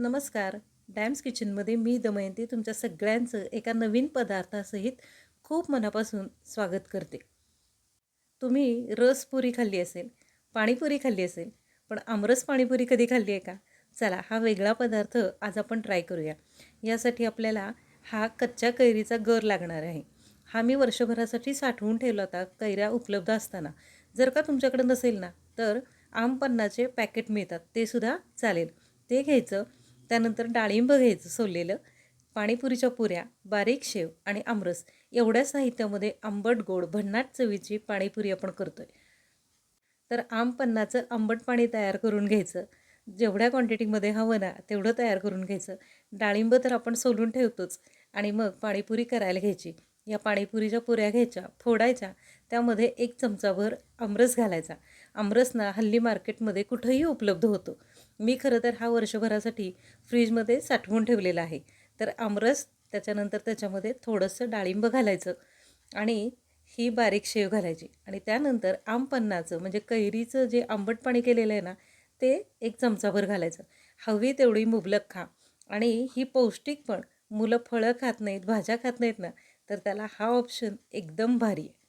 नमस्कार. डॅम्स किचनमध्ये मी दमयंती तुमच्या सगळ्यांचं एका नवीन पदार्थासहित खूप मनापासून स्वागत करते. तुम्ही रसपुरी खाल्ली असेल पाणीपुरी खाल्ली असेल पण आमरस पाणीपुरी कधी खाल्ली आहे का? चला हा वेगळा पदार्थ आज आपण ट्राय करूया. यासाठी आपल्याला हा कच्च्या कैरीचा गर लागणार आहे. हा मी वर्षभरासाठी साठवून ठेवला होता कैऱ्या उपलब्ध असताना. जर का तुमच्याकडे नसेल ना तर आमपन्नाचे पॅकेट मिळतात ते सुद्धा चालेल. ते घ्यायचं त्यानंतर डाळिंब घ्यायचं सोललेलं. पाणीपुरीच्या पुऱ्या बारीक शेव आणि आमरस. एवढ्या साहित्यामध्ये आंबट गोड भन्नाट चवीची पाणीपुरी आपण करतो आहे तर आमपन्नाचं आंबट पाणी तयार करून घ्यायचं. जेवढ्या क्वांटिटीमध्ये हवं ना तेवढं तयार करून घ्यायचं. डाळिंब तर आपण सोलून ठेवतोच. आणि मग पाणीपुरी करायला घ्यायची. या पाणीपुरीच्या पुऱ्या घ्यायच्या फोडायच्या. त्यामध्ये एक चमचाभर आमरस घालायचा. आमरस ना हल्ली मार्केटमध्ये कुठंही उपलब्ध होतो. मी खरं तर हा वर्षभरासाठी फ्रीजमध्ये साठवून ठेवलेला आहे. तर आमरस त्याच्यानंतर त्याच्यामध्ये थोडंसं डाळिंब घालायचं आणि ही बारीक शेव घालायची. आणि त्यानंतर आमपन्नाचं म्हणजे कैरीचं जे आंबट पाणी केलेलं आहे ना ते एक चमचाभर घालायचं. हवी तेवढी मुबलक खा. आणि ही पौष्टिक पण मुलं फळं खात नाहीत भाज्या खात नाहीत ना तर त्याला हा ऑप्शन एकदम भारी आहे.